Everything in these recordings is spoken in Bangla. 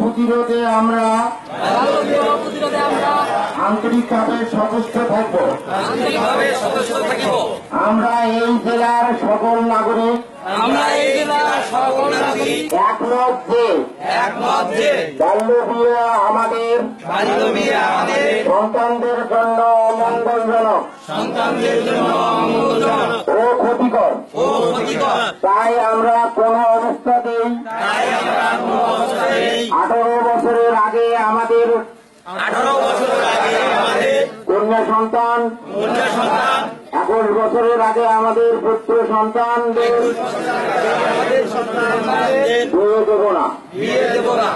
প্রতিরোধে আমরা আন্তরিকভাবে সচেষ্ট থাকব। সদস্য থাকিব আমরা এই জেলার সকল নাগরিক আমরা এই জেলার সকল নাগরিক একমত যে একমত আমাদের সন্তানদের জন্য অমঙ্গলজনক সন্তানদের জন্য অমঙ্গলজনক ও ক্ষতিকর। ও ক্ষতিকর। তাই আমরা কোন অবস্থাতেই তাই আমরা কোনো অবস্থাতেই আঠারো বছরের আগে আমাদের আঠারো বছর আগে আমাদের কন্যা সন্তান। এখন একুশ বছরের আগে আমাদের পুত্র সন্তানদের বিয়ে দেব না।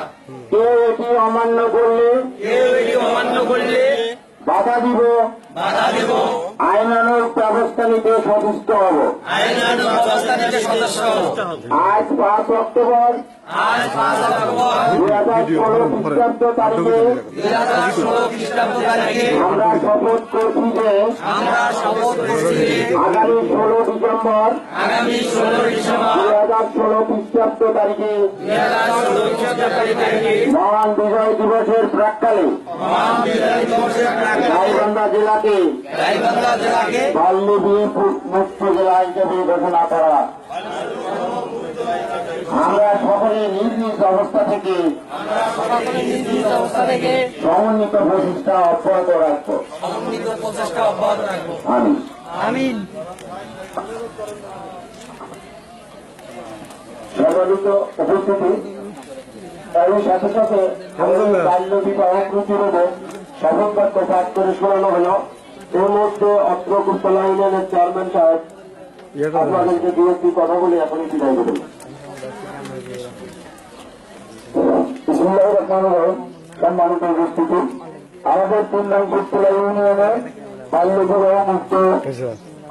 কেউ এটি অমান্য করলে কেউ অমান্য করলে বাধা দিব। বাধা দেব। আইনানুক ব্যবস্থা নিতে সচেষ্ট হব। আজ পাঁচ অক্টোবর। আজ পাঁচ অক্টোবর। দুই হাজার ষোলো খ্রিস্টাব্দ তারিখে আমরা শপথ করছি যে আমরা শপথ করছি আগামী ষোলো ডিসেম্বর আগামী ষোলো ডিসেম্বর দুই হাজার ষোলো খ্রিস্টাব্দ তারিখে দুই হাজার ষোলো খ্রিস্টাব্দ তারিখে মহান বিজয় দিবসের প্রাককালে মহান বিজয় দিবসের প্রাক্কালে গাইবান্ধা জেলাকে গাইবান্ধা জেলাকে বাল্য বিয়ে মুক্ত জেলা হিসেবে ঘোষণা করা। আমরা সকলে নিজ নিজ অবস্থা থেকে সমন্বিত প্রচেষ্টা অব্যাহত রাখব। সমন্বিত প্রচেষ্টা অব্যাহত রাখব আমি। আমিন। সর্বাধিক উপস্থিতি। এর সাথে সাথে আমাদের বাল্য বিবাহ প্রতিরোধে শপথ বাক্য পাঠ করে শোনানো হলো। এর মধ্যে অত্র কুস্তলা ইউনিয়নের চেয়ারম্যান সাহেব আপনাদেরকে দু একটি কথা বলে এখনই বিদায় দেবেন বিসমুল্লাহ রহমান রহিম। সম্মানিত উপস্থিতি। আমাদের ইউনিয়নে বাল্য বিবাহ মুক্ত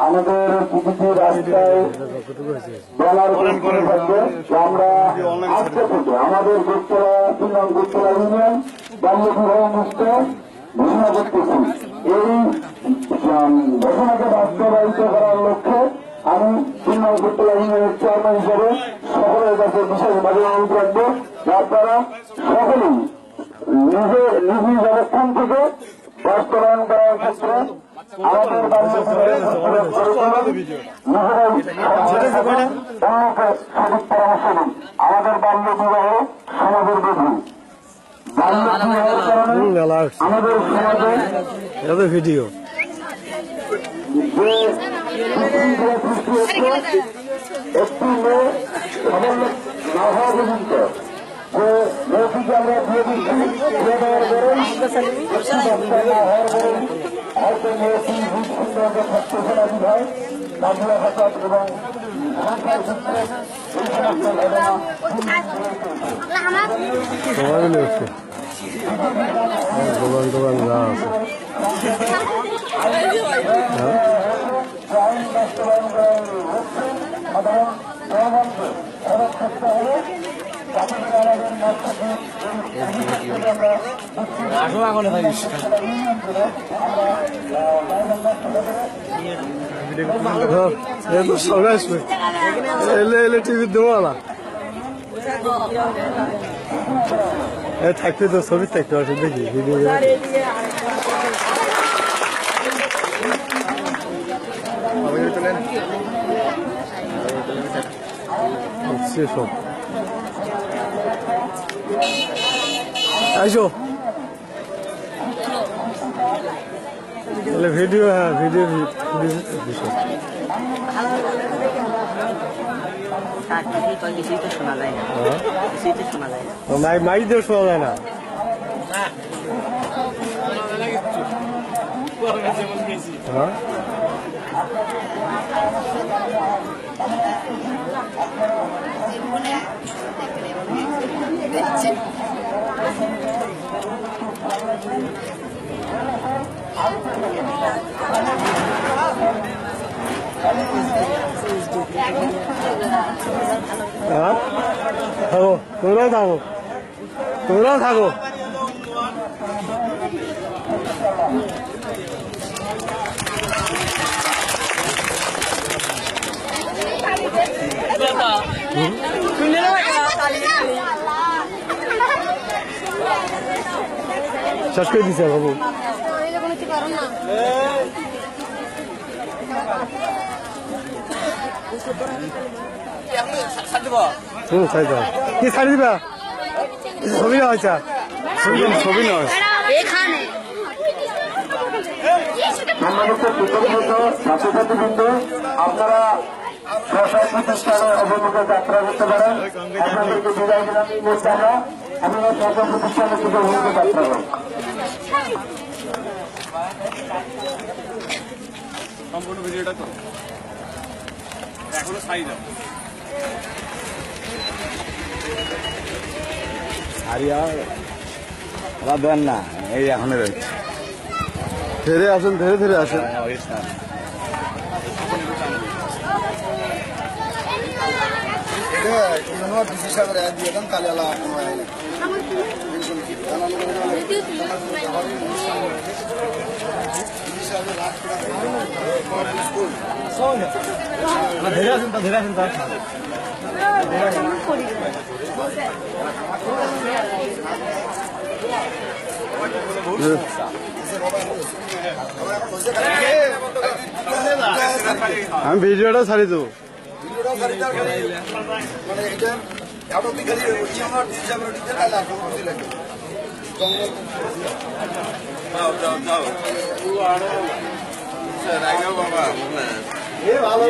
আমাদের প্রতিটি রাস্তায় বলার আমরা আজকে থেকে আমাদের ইউনিয়ন বাল্য বিবাহ মুক্ত ঘোষণা করতেছি। এই ঘোষণাকে বাস্তবায়িত করার লক্ষ্যে আমি পূর্ণাঙ্গ গোস্তলা ইউনিয়নের চেয়ারম্যান হিসেবে। সকলের কাছে বিশেষভাবে অনুরোধ রাখব। আপনারা সকলেই নিজের নিজ নিজ অবস্থান থেকে বাস্তবায়ন করার ক্ষেত্রে আমাদের বাল্য বিবাহ সমাজের বিধি। বাল্য বিবাহের কারণে আমাদের সমাজে ভিডিও। বিশৃঙ্খলা সৃষ্টি হচ্ছে একটি সবাই হচ্ছে দোকান যা আছে হ্যাঁ আইন বাস্তবায়ন করা হচ্ছে সাধারণ জনগণকে সড়ক করতে হবে যাতে করে আমাদের মধ্যে হ্যাঁ, এ তো সবাই আসবে এলে এলে টিভি দেবো না থাকতে তো ছবি থাকতে পারছে দেখি সব আইসো। তাহলে ভিডিও হ্যাঁ ভিডিও কয় কিছুই তো শোনা যায় না। হ্যাঁ? কিছুই তো শোনা যায় না তো মাই মাইক দিয়ে শোনা যায় না হ্যাঁ হ্যাঁ থাকো তোমরাও থাকো তোমরাও থাকো শেষ করে দিছে বাবু। হুম ছাড়ি দাও। কি ছাড়ি দিবা? ছবি না হয়েছে ছবি ছবি নয়। এখানে। সম্মানিত শিক্ষকবৃন্দ ছাত্রছাত্রীবৃন্দ আপনারা প্রশাসন প্রতিষ্ঠানের অবমুখে যাত্রা করতে পারেন। আপনাদেরকে বিদায় দিলাম আপনারা প্রশাসন প্রতিষ্ঠানের দিকে অভিমুখে যাত্রা করুন সম্পূর্ণ ভিডিওটা তো এখনও সাইজ দাও। আরিয়া দেন না এই এখন ধীরে আসুন ধীরে ধীরে আসুন। ধীরে আসুন তো ধীরে আসুন তো আমি ভিডিওটা ছাড়ি দেবো যাও ఏ వాళ్ళ